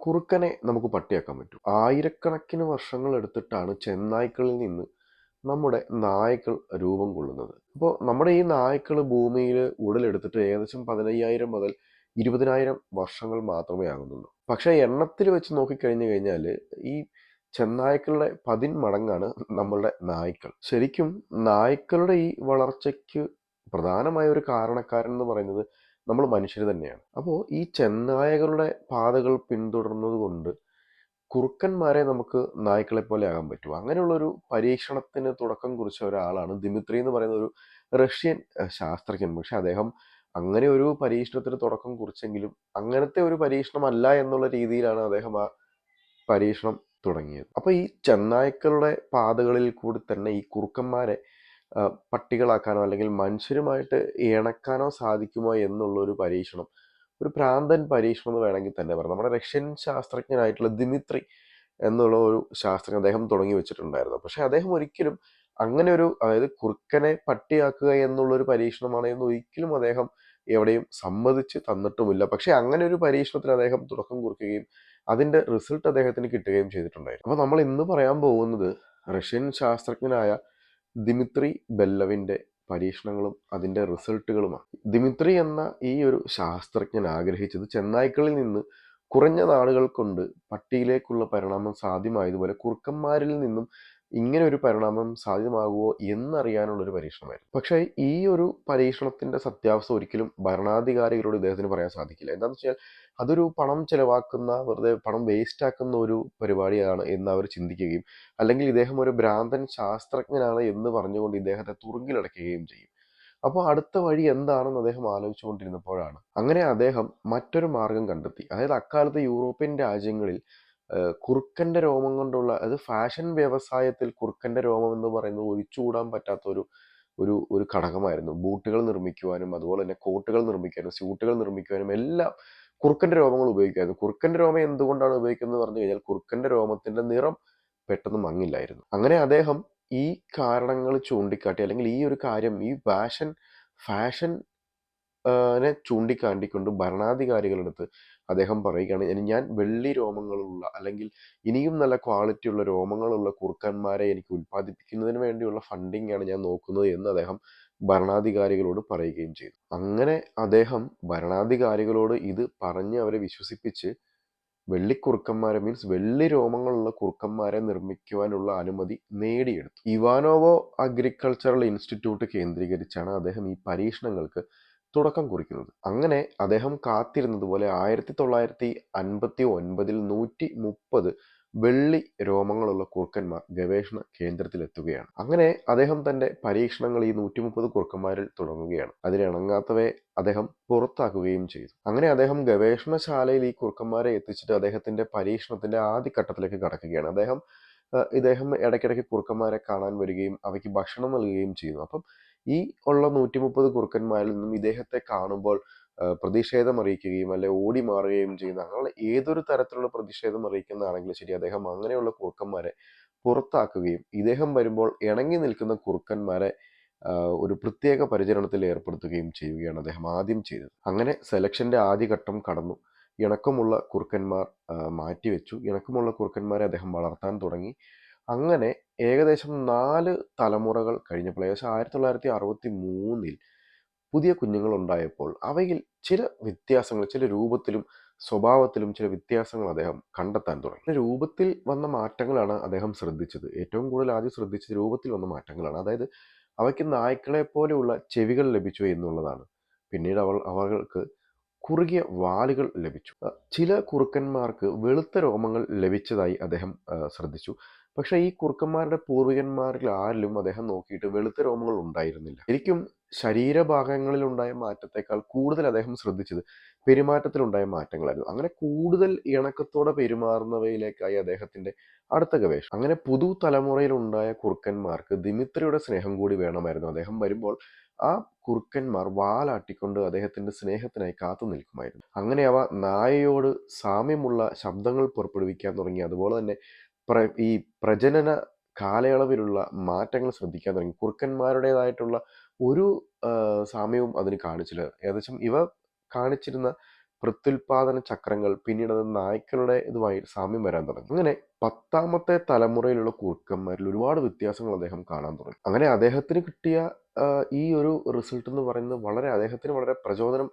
കുറുക്കനെ നമുക്ക് പട്ടിയാക്കാൻ പറ്റും. ആയിരക്കണക്കിന് വർഷങ്ങൾ എടുത്തിട്ടാണ് ചെന്നായ്ക്കളിൽ നിന്ന് നമ്മുടെ നായ്ക്കൾ രൂപം കൊള്ളുന്നത്. അപ്പോൾ നമ്മുടെ ഈ നായ്ക്കൾ ഭൂമിയിൽ ഉടലെടുത്തിട്ട് ഏകദേശം പതിനയ്യായിരം മുതൽ ഇരുപതിനായിരം വർഷങ്ങൾ മാത്രമേ ആകുന്നുള്ളൂ. പക്ഷേ എണ്ണത്തിൽ വെച്ച് നോക്കിക്കഴിഞ്ഞു കഴിഞ്ഞാൽ ഈ ചെന്നായ്ക്കളുടെ പതിന്മടങ്ങാണ് നമ്മളുടെ നായ്ക്കൾ. ശരിക്കും നായ്ക്കളുടെ ഈ വളർച്ചയ്ക്ക് പ്രധാനമായ ഒരു കാരണക്കാരൻ എന്ന് പറയുന്നത് നമ്മൾ മനുഷ്യർ തന്നെയാണ്. അപ്പോൾ ഈ ചെന്നായകളുടെ പാതകൾ പിന്തുടർന്നത് കൊണ്ട് കുറുക്കന്മാരെ നമുക്ക് നായ്ക്കളെ പോലെ ആകാൻ പറ്റും അങ്ങനെയുള്ളൊരു പരീക്ഷണത്തിന് തുടക്കം കുറിച്ച ഒരാളാണ് ദിമിത്രി എന്ന് പറയുന്ന ഒരു റഷ്യൻ ശാസ്ത്രജ്ഞൻ. പക്ഷെ അദ്ദേഹം അങ്ങനെ ഒരു പരീക്ഷണത്തിന് തുടക്കം കുറിച്ചെങ്കിലും അങ്ങനത്തെ ഒരു പരീക്ഷണമല്ല എന്നുള്ള രീതിയിലാണ് അദ്ദേഹം ആ പരീക്ഷണം തുടങ്ങിയത്. അപ്പോൾ ഈ ചെന്നായ്ക്കളുടെ പാതകളിൽ കൂടി തന്നെ ഈ കുറുക്കന്മാരെ പട്ടികളാക്കാനോ അല്ലെങ്കിൽ മനുഷ്യരുമായിട്ട് ഇണക്കാനോ സാധിക്കുമോ എന്നുള്ള ഒരു പരീക്ഷണം. ഒരു ഭ്രാന്തൻ പരീക്ഷണം എന്ന് വേണമെങ്കിൽ തന്നെ പറയാം. നമ്മുടെ റഷ്യൻ ശാസ്ത്രജ്ഞനായിട്ടുള്ള ദിമിത്രി എന്നുള്ള ഒരു ശാസ്ത്രജ്ഞൻ അദ്ദേഹം തുടങ്ങി വെച്ചിട്ടുണ്ടായിരുന്നു. പക്ഷെ അദ്ദേഹം ഒരിക്കലും അങ്ങനെ ഒരു അതായത് കുറുക്കനെ പട്ടിയാക്കുക എന്നുള്ളൊരു പരീക്ഷണമാണ് എന്ന് ഒരിക്കലും അദ്ദേഹം എവിടെയും സമ്മതിച്ച് തന്നിട്ടുമില്ല. പക്ഷെ അങ്ങനെ ഒരു പരീക്ഷണത്തിന് അദ്ദേഹം തുടക്കം കുറിക്കുകയും അതിന്റെ റിസൾട്ട് അദ്ദേഹത്തിന് കിട്ടുകയും ചെയ്തിട്ടുണ്ടായിരുന്നു. അപ്പോൾ നമ്മൾ ഇന്ന് പറയാൻ പോകുന്നത് റഷ്യൻ ശാസ്ത്രജ്ഞനായ ദിമിത്രി ബെല്ലവിന്റെ പരീക്ഷണങ്ങളും അതിന്റെ റിസൾട്ടുകളുമാണ്. ദിമിത്രി എന്ന ഈ ഒരു ശാസ്ത്രജ്ഞൻ ആഗ്രഹിച്ചത് ചെന്നായ്ക്കളിൽ നിന്ന് കുറഞ്ഞ നാളുകൾ കൊണ്ട് പട്ടിയിലേക്കുള്ള പരിണാമം സാധ്യമായതുപോലെ കുറുക്കന്മാരിൽ നിന്നും ഇങ്ങനെ ഒരു പരിണാമം സാധ്യമാകുമോ എന്നറിയാനുള്ള ഒരു പരീക്ഷണമായിരുന്നു. പക്ഷേ ഈ ഒരു പരീക്ഷണത്തിന്റെ സത്യാവസ്ഥ ഒരിക്കലും ഭരണാധികാരികളോട് ഇദ്ദേഹത്തിന് പറയാൻ സാധിക്കില്ല. എന്താണെന്ന് വെച്ചാൽ അതൊരു പണം ചെലവാക്കുന്ന വെറുതെ പണം വേസ്റ്റ് ആക്കുന്ന ഒരു പരിപാടിയാണ് എന്ന് അവർ ചിന്തിക്കുകയും അല്ലെങ്കിൽ ഇദ്ദേഹം ഒരു ഭ്രാന്തൻ ശാസ്ത്രജ്ഞനാണ് എന്ന് പറഞ്ഞുകൊണ്ട് ഇദ്ദേഹത്തെ തുറുങ്കിലടക്കുകയും ചെയ്യും. അപ്പോൾ അടുത്ത വഴി എന്താണെന്ന് അദ്ദേഹം ആലോചിച്ചുകൊണ്ടിരുന്നപ്പോഴാണ് അങ്ങനെ അദ്ദേഹം മറ്റൊരു മാർഗം കണ്ടെത്തി. അതായത് അക്കാലത്ത് യൂറോപ്യൻ രാജ്യങ്ങളിൽ ഏഹ്, കുറുക്കന്റെ രോമം കൊണ്ടുള്ള അത് ഫാഷൻ വ്യവസായത്തിൽ കുറുക്കന്റെ രോമം എന്ന് പറയുന്നത് ഒഴിച്ചുകൂടാൻ പറ്റാത്ത ഒരു ഒരു ഒരു ഘടകമായിരുന്നു. ബൂട്ടുകൾ നിർമ്മിക്കുവാനും അതുപോലെ തന്നെ കോട്ടുകൾ നിർമ്മിക്കാനും സ്യൂട്ടുകൾ നിർമ്മിക്കുവാനും എല്ലാം കുറുക്കന്റെ രോമങ്ങൾ ഉപയോഗിക്കുമായിരുന്നു. കുറുക്കന്റെ രോമം എന്തുകൊണ്ടാണ് ഉപയോഗിക്കുന്നത് പറഞ്ഞു കഴിഞ്ഞാൽ കുറുക്കന്റെ രോമത്തിന്റെ നിറം പെട്ടെന്ന് മങ്ങില്ലായിരുന്നു. അങ്ങനെ അദ്ദേഹം ഈ കാരണങ്ങൾ ചൂണ്ടിക്കാട്ടി അല്ലെങ്കിൽ ഈ ഒരു കാര്യം ഈ ഫാഷൻ ഫാഷൻ നെ ചൂണ്ടിക്കാണ്ടിക്കൊണ്ട് ഭരണാധികാരികളുടെ അടുത്ത് അദ്ദേഹം പറയുകയാണ് "ഇനി ഞാൻ വെള്ളി രോമങ്ങളുള്ള അല്ലെങ്കിൽ ഇനിയും നല്ല ക്വാളിറ്റിയുള്ള രോമങ്ങളുള്ള കുറുക്കന്മാരെ എനിക്ക് ഉൽപ്പാദിപ്പിക്കുന്നതിന് വേണ്ടിയുള്ള ഫണ്ടിങ് ആണ് ഞാൻ നോക്കുന്നത് എന്ന് അദ്ദേഹം ഭരണാധികാരികളോട് പറയുകയും ചെയ്തു. അങ്ങനെ അദ്ദേഹം ഭരണാധികാരികളോട് ഇത് പറഞ്ഞ് അവരെ വിശ്വസിപ്പിച്ച് വെള്ളിക്കുറുക്കന്മാരെ മീൻസ് വെള്ളി രോമങ്ങളുള്ള കുറുക്കന്മാരെ നിർമ്മിക്കുവാനുള്ള അനുമതി നേടിയെടുത്തു. ഇവാനോവോ അഗ്രികൾച്ചറൽ ഇൻസ്റ്റിറ്റ്യൂട്ട് കേന്ദ്രീകരിച്ചാണ് അദ്ദേഹം ഈ പരീക്ഷണങ്ങൾക്ക് തുടക്കം കുറിക്കുന്നത്. അങ്ങനെ അദ്ദേഹം കാത്തിരുന്നത് പോലെ ആയിരത്തി തൊള്ളായിരത്തി അൻപത്തി ഒൻപതിൽ നൂറ്റി മുപ്പത് വെള്ളി രോമങ്ങളുള്ള കുറുക്കന്മാർ ഗവേഷണ കേന്ദ്രത്തിലെത്തുകയാണ്. അങ്ങനെ അദ്ദേഹം തന്റെ പരീക്ഷണങ്ങൾ ഈ നൂറ്റി മുപ്പത് കുറുക്കന്മാരിൽ തുടങ്ങുകയാണ്. അതിനിണങ്ങാത്തവയെ അദ്ദേഹം പുറത്താക്കുകയും ചെയ്തു. അങ്ങനെ അദ്ദേഹം ഗവേഷണശാലയിൽ ഈ കുറുക്കന്മാരെ എത്തിച്ചിട്ട് അദ്ദേഹത്തിന്റെ പരീക്ഷണത്തിന്റെ ആദ്യ ഘട്ടത്തിലേക്ക് കടക്കുകയാണ്. അദ്ദേഹം ഇദ്ദേഹം ഇടയ്ക്കിടയ്ക്ക് കുറുക്കന്മാരെ കാണാൻ വരികയും അവയ്ക്ക് ഭക്ഷണം നൽകുകയും ചെയ്യുന്നു. അപ്പം ഈ ഉള്ള നൂറ്റി മുപ്പത് കുറുക്കന്മാരിൽ നിന്നും ഇദ്ദേഹത്തെ കാണുമ്പോൾ പ്രതിഷേധം അറിയിക്കുകയും അല്ലെ ഓടി മാറുകയും ചെയ്യുന്ന അങ്ങനെ ഏതൊരു തരത്തിലുള്ള പ്രതിഷേധം അറിയിക്കുന്നതാണെങ്കിലും ശരി അദ്ദേഹം അങ്ങനെയുള്ള കുറുക്കന്മാരെ പുറത്താക്കുകയും ഇദ്ദേഹം വരുമ്പോൾ ഇണങ്ങി നിൽക്കുന്ന കുറുക്കന്മാരെ ഒരു പ്രത്യേക പരിചരണത്തിൽ ഏർപ്പെടുത്തുകയും ചെയ്യുകയാണ് അദ്ദേഹം ആദ്യം ചെയ്തത്. അങ്ങനെ സെലക്ഷന്റെ ആദ്യഘട്ടം കടന്നു. ഇണക്കമുള്ള കുറുക്കന്മാർ മാറ്റിവെച്ചു. ഇണക്കമുള്ള കുറുക്കന്മാരെ അദ്ദേഹം വളർത്താൻ തുടങ്ങി. അങ്ങനെ ഏകദേശം നാല് തലമുറകൾ കഴിഞ്ഞപ്പോൾ ഏകദേശം ആയിരത്തി തൊള്ളായിരത്തി അറുപത്തി മൂന്നിൽ പുതിയ കുഞ്ഞുങ്ങൾ ഉണ്ടായപ്പോൾ അവയിൽ ചില വ്യത്യാസങ്ങൾ ചില രൂപത്തിലും സ്വഭാവത്തിലും ചില വ്യത്യാസങ്ങൾ അദ്ദേഹം കണ്ടെത്താൻ തുടങ്ങി. രൂപത്തിൽ വന്ന മാറ്റങ്ങളാണ് അദ്ദേഹം ശ്രദ്ധിച്ചത്. ഏറ്റവും കൂടുതൽ ആദ്യം ശ്രദ്ധിച്ചത് രൂപത്തിൽ വന്ന മാറ്റങ്ങളാണ്. അതായത് അവയ്ക്ക് നായ്ക്കളെ പോലെയുള്ള ചെവികൾ ലഭിച്ചു എന്നുള്ളതാണ്. പിന്നീട് അവൾ അവകൾക്ക് കുറുകിയ വാലുകൾ ലഭിച്ചു. ചില കുറുക്കന്മാർക്ക് വെളുത്ത രോമങ്ങൾ ലഭിച്ചതായി അദ്ദേഹം ശ്രദ്ധിച്ചു. പക്ഷേ ഈ കുറുക്കന്മാരുടെ പൂർവികന്മാരിൽ ആരിലും അദ്ദേഹം നോക്കിയിട്ട് വെളുത്ത രോമങ്ങൾ ഉണ്ടായിരുന്നില്ല. ശരിക്കും ശരീരഭാഗങ്ങളിൽ ഉണ്ടായ മാറ്റത്തെക്കാൾ കൂടുതൽ അദ്ദേഹം ശ്രദ്ധിച്ചത് പെരുമാറ്റത്തിലുണ്ടായ മാറ്റങ്ങളായിരുന്നു. അങ്ങനെ കൂടുതൽ ഇണക്കത്തോടെ പെരുമാറുന്നവയിലേക്കായി അദ്ദേഹത്തിന്റെ അടുത്ത ഗവേഷണം. അങ്ങനെ പുതു തലമുറയിലുണ്ടായ കുറുക്കന്മാർക്ക് ദിമിത്രിയുടെ സ്നേഹം കൂടി വേണമായിരുന്നു. അദ്ദേഹം വരുമ്പോൾ ആ കുറുക്കന്മാർ വാലാട്ടിക്കൊണ്ട് അദ്ദേഹത്തിന്റെ സ്നേഹത്തിനായി കാത്തു നിൽക്കുമായിരുന്നു. അങ്ങനെ അവ നായയോട് സാമ്യമുള്ള ശബ്ദങ്ങൾ പുറപ്പെടുവിക്കാൻ തുടങ്ങി. അതുപോലെ തന്നെ പ്ര ഈ പ്രജനന കാലയളവിലുള്ള മാറ്റങ്ങൾ ശ്രദ്ധിക്കാൻ തുടങ്ങി. കുറുക്കന്മാരുടേതായിട്ടുള്ള ഒരു സാമ്യവും അതിന് കാണിച്ചില്ല. ഏകദേശം ഇവ കാണിച്ചിരുന്ന പ്രത്യുൽപാദന ചക്രങ്ങൾ പിന്നീട് അത് നായ്ക്കളുടെ ഇതുമായി സാമ്യം വരാൻ തുടങ്ങി. അങ്ങനെ പത്താമത്തെ തലമുറയിലുള്ള കുറുക്കന്മാരിൽ ഒരുപാട് വ്യത്യാസങ്ങൾ അദ്ദേഹം കാണാൻ തുടങ്ങി. അങ്ങനെ അദ്ദേഹത്തിന് കിട്ടിയ ഈ ഒരു റിസൾട്ട് എന്ന് പറയുന്നത് വളരെ അദ്ദേഹത്തിന് വളരെ പ്രചോദനം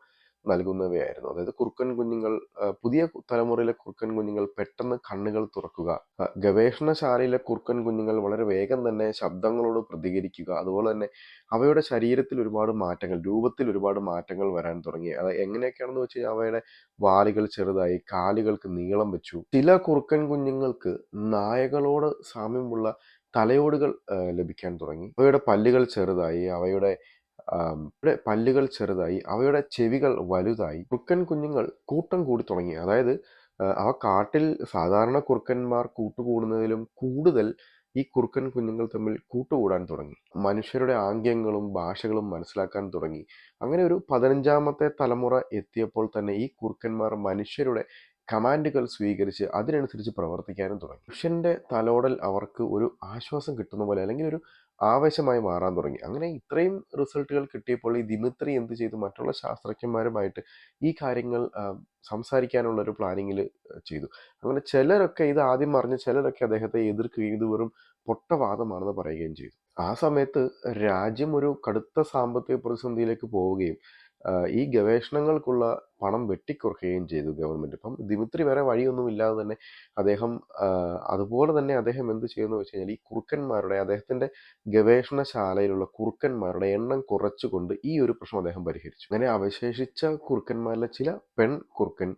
നൽകുന്നവയായിരുന്നു. അതായത് കുറുക്കൻ കുഞ്ഞുങ്ങൾ പുതിയ തലമുറയിലെ കുറുക്കൻ കുഞ്ഞുങ്ങൾ പെട്ടെന്ന് കണ്ണുകൾ തുറക്കുക ഗവേഷണശാലയിലെ കുറുക്കൻ കുഞ്ഞുങ്ങൾ വളരെ വേഗം തന്നെ ശബ്ദങ്ങളോട് പ്രതികരിക്കുക അതുപോലെ തന്നെ അവയുടെ ശരീരത്തിൽ ഒരുപാട് മാറ്റങ്ങൾ രൂപത്തിൽ ഒരുപാട് മാറ്റങ്ങൾ വരാൻ തുടങ്ങി. അത് എങ്ങനെയൊക്കെയാണെന്ന് വെച്ച് കഴിഞ്ഞാൽ അവയുടെ വാലുകൾ ചെറുതായി കാലുകൾക്ക് നീളം വെച്ചു. ചില കുറുക്കൻ കുഞ്ഞുങ്ങൾക്ക് നായകളോട് സാമ്യമുള്ള തലയോടുകൾ ലഭിക്കാൻ തുടങ്ങി. അവയുടെ പല്ലുകൾ ചെറുതായി അവയുടെ ഇവിടെ പല്ലുകൾ ചെറുതായി അവയുടെ ചെവികൾ വലുതായി കുറുക്കൻ കുഞ്ഞുങ്ങൾ കൂട്ടം കൂടി തുടങ്ങി. അതായത് അവ കാട്ടിൽ സാധാരണ കുറുക്കന്മാർ കൂട്ടുകൂടുന്നതിലും കൂടുതൽ ഈ കുറുക്കൻ കുഞ്ഞുങ്ങൾ തമ്മിൽ കൂട്ടുകൂടാൻ തുടങ്ങി. മനുഷ്യരുടെ ആംഗ്യങ്ങളും ഭാഷകളും മനസ്സിലാക്കാൻ തുടങ്ങി. അങ്ങനെ ഒരു പതിനഞ്ചാമത്തെ തലമുറ എത്തിയപ്പോൾ തന്നെ ഈ കുറുക്കന്മാർ മനുഷ്യരുടെ കമാൻഡുകൾ സ്വീകരിച്ച് അതിനനുസരിച്ച് പ്രവർത്തിക്കാനും തുടങ്ങി. മനുഷ്യന്റെ തലോടൽ അവർക്ക് ഒരു ആശ്വാസം കിട്ടുന്ന പോലെ അല്ലെങ്കിൽ ഒരു ആവേശമായി മാറാൻ തുടങ്ങി. അങ്ങനെ ഇത്രയും റിസൾട്ടുകൾ കിട്ടിയപ്പോൾ ഈ ദിമിത്രി എന്ത് ചെയ്തു? മറ്റുള്ള ശാസ്ത്രജ്ഞന്മാരുമായിട്ട് ഈ കാര്യങ്ങൾ സംസാരിക്കാനുള്ള ഒരു പ്ലാനിങ്ങിൽ ചെയ്തു. അങ്ങനെ ചിലരൊക്കെ ഇത് ആദ്യം അറിഞ്ഞ് ചിലരൊക്കെ അദ്ദേഹത്തെ എതിർക്കുകയും ഇത് വെറും പൊട്ടവാദമാണെന്ന് പറയുകയും ചെയ്തു. ആ സമയത്ത് രാജ്യം ഒരു കടുത്ത സാമ്പത്തിക പ്രതിസന്ധിയിലേക്ക് പോവുകയും ഈ ഗവേഷണങ്ങൾക്കുള്ള പണം വെട്ടിക്കുറയ്ക്കുകയും ചെയ്തു ഗവൺമെന്റ് ഇപ്പം ദിമിത്രി വരെ വഴിയൊന്നും ഇല്ലാതെ തന്നെ അദ്ദേഹം അതുപോലെ തന്നെ അദ്ദേഹം എന്ത് ചെയ്യുന്നു വെച്ച് കഴിഞ്ഞാൽ ഈ കുറുക്കന്മാരുടെ അദ്ദേഹത്തിന്റെ ഗവേഷണശാലയിലുള്ള കുറുക്കന്മാരുടെ എണ്ണം കുറച്ചുകൊണ്ട് ഈ ഒരു പ്രശ്നം അദ്ദേഹം പരിഹരിച്ചു. അങ്ങനെ അവശേഷിച്ച കുറുക്കന്മാരിലെ ചില പെൺ കുറുക്കൻ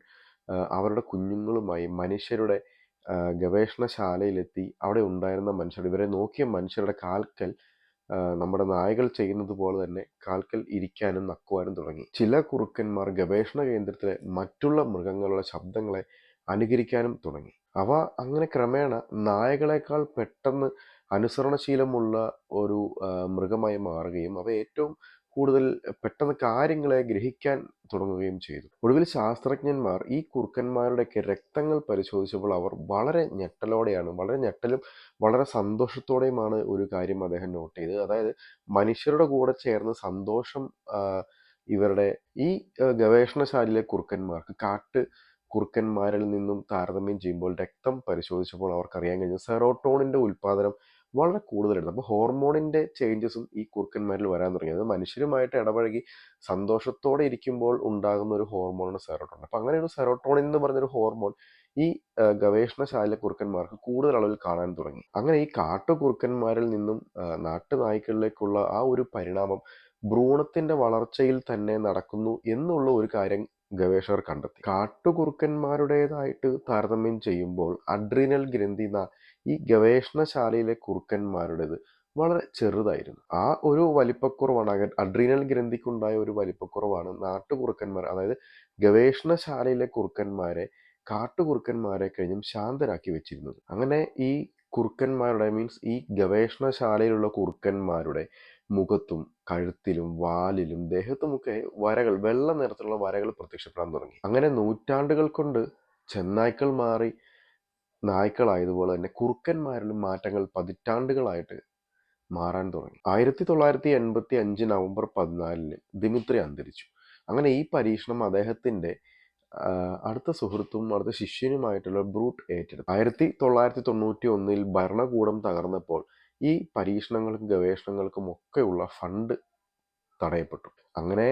അവരുടെ കുഞ്ഞുങ്ങളുമായി മനുഷ്യരുടെ ഗവേഷണശാലയിലെത്തി അവിടെ ഉണ്ടായിരുന്ന മനുഷ്യർ ഇവരെ നോക്കിയ മനുഷ്യരുടെ കാൽക്കൽ നമ്മുടെ നായകൾ ചെയ്യുന്നത് പോലെ തന്നെ കാൽക്കൽ ഇരിക്കാനും നക്കുവാനും തുടങ്ങി. ചില കുറുക്കന്മാർ ഗവേഷണ കേന്ദ്രത്തിലെ മറ്റുള്ള മൃഗങ്ങളുടെ ശബ്ദങ്ങളെ അനുകരിക്കാനും തുടങ്ങി. അവ അങ്ങനെ ക്രമേണ നായകളെക്കാൾ പെട്ടെന്ന് അനുസരണശീലമുള്ള ഒരു മൃഗമായി മാറുകയും അവ ഏറ്റവും കൂടുതൽ പെട്ടെന്ന് കാര്യങ്ങളെ ഗ്രഹിക്കാൻ തുടങ്ങുകയും ചെയ്തു. ഒടുവിൽ ശാസ്ത്രജ്ഞന്മാർ ഈ കുറുക്കന്മാരുടെയൊക്കെ രക്തങ്ങൾ പരിശോധിച്ചപ്പോൾ അവർ വളരെ ഞെട്ടലോടെയാണ് വളരെ ഞെട്ടലും വളരെ സന്തോഷത്തോടെയുമാണ് ഒരു കാര്യം അദ്ദേഹം നോട്ട് ചെയ്തത്. അതായത് മനുഷ്യരുടെ കൂടെ ചേർന്ന് സന്തോഷം ഇവരുടെ ഈ ഗവേഷണശാലയിലെ കുറുക്കന്മാർക്ക് കാട്ട് കുറുക്കന്മാരിൽ നിന്നും താരതമ്യം ചെയ്യുമ്പോൾ രക്തം പരിശോധിച്ചപ്പോൾ അവർക്ക് അറിയാൻ കഴിഞ്ഞു സെറോട്ടോണിന്റെ ഉൽപ്പാദനം വളരെ കൂടുതലായിരുന്നു. അപ്പോൾ ഹോർമോണിന്റെ ചേഞ്ചസും ഈ കുറുക്കന്മാരിൽ വരാൻ തുടങ്ങി. അത് മനുഷ്യരുമായിട്ട് ഇടപഴകി സന്തോഷത്തോടെ ഇരിക്കുമ്പോൾ ഉണ്ടാകുന്ന ഒരു ഹോർമോണാണ് സെറോട്ടോൺ. അപ്പം അങ്ങനെ ഒരു സെറോട്ടോണിൻ എന്ന് പറഞ്ഞൊരു ഹോർമോൺ ഈ ഗവേഷണശാല കുറുക്കന്മാർക്ക് കൂടുതൽ അളവിൽ കാണാൻ തുടങ്ങി. അങ്ങനെ ഈ കാട്ടു കുറുക്കന്മാരിൽ നിന്നും നാട്ടുനായ്ക്കളിലേക്കുള്ള ആ ഒരു പരിണാമം ഭ്രൂണത്തിന്റെ വളർച്ചയിൽ തന്നെ നടക്കുന്നു എന്നുള്ള ഒരു കാര്യം ഗവേഷകർ കണ്ടെത്തി. കാട്ടുകുറുക്കന്മാരുടേതായിട്ട് താരതമ്യം ചെയ്യുമ്പോൾ അഡ്രീനൽ ഗ്രന്ഥി ഈ ഗവേഷണശാലയിലെ കുറുക്കന്മാരുടേത് വളരെ ചെറുതായിരുന്നു. ആ ഒരു വലിപ്പക്കുറവാണ് അഡ്രീനൽ ഗ്രന്ഥിക്കുണ്ടായ ഒരു വലിപ്പക്കുറവാണ് നാട്ടുകുറുക്കന്മാർ അതായത് ഗവേഷണശാലയിലെ കുറുക്കന്മാരെ കാട്ടുകുറുക്കന്മാരെ കഴിഞ്ഞും ശാന്തരാക്കി വെച്ചിരുന്നത്. അങ്ങനെ ഈ കുറുക്കന്മാരുടെ മീൻസ് ഈ ഗവേഷണശാലയിലുള്ള കുറുക്കന്മാരുടെ മുഖത്തും കഴുത്തിലും വാലിലും ദേഹത്തുമൊക്കെ വരകൾ വെള്ള നിറത്തിലുള്ള വരകൾ പ്രത്യക്ഷപ്പെടാൻ തുടങ്ങി. അങ്ങനെ നൂറ്റാണ്ടുകൾ കൊണ്ട് ചെന്നായ്ക്കൾ മാറി നായ്ക്കളായതുപോലെ തന്നെ കുറുക്കന്മാരിലും മാറ്റങ്ങൾ പതിറ്റാണ്ടുകളായിട്ട് മാറാൻ തുടങ്ങി. ആയിരത്തി തൊള്ളായിരത്തി എൺപത്തി അഞ്ച് നവംബർ പതിനാലിന് ദിമിത്രി അന്തരിച്ചു. അങ്ങനെ ഈ പരീക്ഷണം അദ്ദേഹത്തിന്റെ അടുത്ത സുഹൃത്തും അടുത്ത ശിഷ്യനുമായിട്ടുള്ള ബ്രൂട്ട് ഏറ്റെടുത്തു. ആയിരത്തി തൊള്ളായിരത്തി തൊണ്ണൂറ്റി ഒന്നിൽ ഭരണകൂടം തകർന്നപ്പോൾ ഈ പരീക്ഷണങ്ങൾക്കും ഗവേഷണങ്ങൾക്കും ഒക്കെയുള്ള ഫണ്ട് തടയപ്പെട്ടു. അങ്ങനെ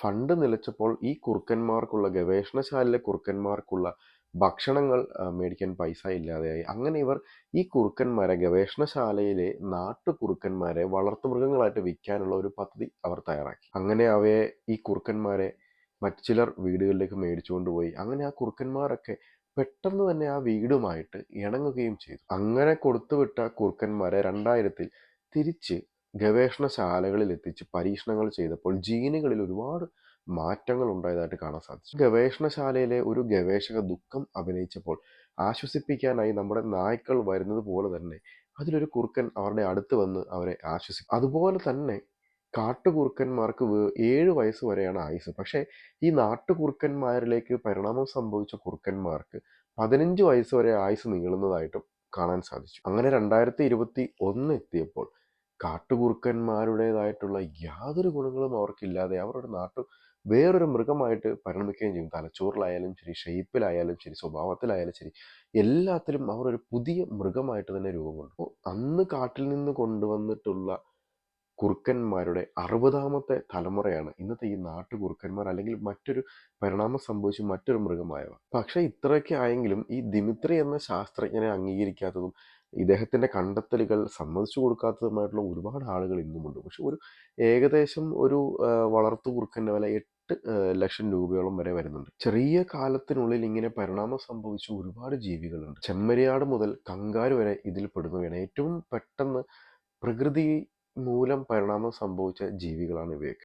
ഫണ്ട് നിലച്ചപ്പോൾ ഈ കുറുക്കന്മാർക്കുള്ള ഗവേഷണശാലയിലെ കുറുക്കന്മാർക്കുള്ള ഭക്ഷണങ്ങൾ മേടിക്കാൻ പൈസ ഇല്ലാതെയായി. അങ്ങനെ ഇവർ ഈ കുറുക്കന്മാരെ ഗവേഷണശാലയിലെ നാട്ടു കുറുക്കന്മാരെ വളർത്തുമൃഗങ്ങളായിട്ട് വിൽക്കാനുള്ള ഒരു പദ്ധതി അവർ തയ്യാറാക്കി. അങ്ങനെ അവയെ ഈ കുറുക്കന്മാരെ മറ്റു ചിലർ വീടുകളിലേക്ക് മേടിച്ചുകൊണ്ട് പോയി. അങ്ങനെ ആ കുറുക്കന്മാരൊക്കെ പെട്ടെന്ന് തന്നെ ആ വീടുമായിട്ട് ഇണങ്ങുകയും ചെയ്തു. അങ്ങനെ കൊടുത്തുവിട്ട കുറുക്കന്മാരെ രണ്ടായിരത്തിൽ തിരിച്ച് ഗവേഷണശാലകളിൽ എത്തിച്ച് പരീക്ഷണങ്ങൾ ചെയ്തപ്പോൾ ജീനുകളിൽ ഒരുപാട് മാറ്റങ്ങൾ ഉണ്ടായതായിട്ട് കാണാൻ സാധിച്ചു. ഗവേഷണശാലയിലെ ഒരു ഗവേഷക ദുഃഖം അഭിനയിച്ചപ്പോൾ ആശ്വസിപ്പിക്കാനായി നമ്മുടെ നായ്ക്കൾ വരുന്നത് പോലെ തന്നെ അതിലൊരു കുറുക്കൻ അവരുടെ അടുത്ത് വന്ന് അവരെ ആശ്വസിക്കും അതുപോലെ തന്നെ കാട്ടുകുറുക്കന്മാർക്ക് ഏഴ് വയസ്സ് വരെയാണ് ആയുസ് പക്ഷേ ഈ നാട്ടുകുറുക്കന്മാരിലേക്ക് പരിണാമം സംഭവിച്ച കുറുക്കന്മാർക്ക് പതിനഞ്ച് വയസ്സ് വരെ ആയുസ് നീളുന്നതായിട്ടും കാണാൻ സാധിച്ചു. അങ്ങനെ രണ്ടായിരത്തി ഇരുപത്തി ഒന്ന് എത്തിയപ്പോൾ കാട്ടുകുറുക്കന്മാരുടേതായിട്ടുള്ള യാതൊരു ഗുണങ്ങളും അവർക്കില്ലാതെ അവരുടെ നാട്ടു വേറൊരു മൃഗമായിട്ട് പരിണമിക്കുകയും ചെയ്യും. തലച്ചോറിലായാലും ശരി ഷേപ്പിലായാലും ശരി സ്വഭാവത്തിലായാലും ശരി എല്ലാത്തിലും അവർ ഒരു പുതിയ മൃഗമായിട്ട് തന്നെ രൂപം കൊണ്ടു അപ്പോൾ അന്ന് കാട്ടിൽ നിന്ന് കൊണ്ടുവന്നിട്ടുള്ള കുറുക്കന്മാരുടെ അറുപതാമത്തെ തലമുറയാണ് ഇന്നത്തെ ഈ നാട്ടു കുറുക്കന്മാർ അല്ലെങ്കിൽ മറ്റൊരു പരിണാമം സംഭവിച്ച മറ്റൊരു മൃഗമായവ പക്ഷേ ഇത്രയൊക്കെ ആയെങ്കിലും ഈ ദിമിത്രി എന്ന ശാസ്ത്രജ്ഞനെ അംഗീകരിക്കാത്തതും ഇദ്ദേഹത്തിന്റെ കണ്ടെത്തലുകൾ സമ്മതിച്ചു കൊടുക്കാത്തതുമായിട്ടുള്ള ഒരുപാട് ആളുകൾ ഇന്നുമുണ്ട്. പക്ഷെ ഒരു ഏകദേശം ഒരു വളർത്തു കുറുക്കന്റെ വില എട്ട് ആ, ലക്ഷം രൂപയോളം വരെ വരുന്നുണ്ട്. ചെറിയ കാലത്തിനുള്ളിൽ ഇങ്ങനെ പരിണാമം സംഭവിച്ച ഒരുപാട് ജീവികളുണ്ട്. ചെമ്മരിയാട് മുതൽ കങ്കാര് വരെ ഇതിൽ പെടുന്നവയാണ്. ഏറ്റവും പെട്ടെന്ന് പ്രകൃതി മൂലം പരിണാമം സംഭവിച്ച ജീവികളാണ് ഇവയൊക്കെ.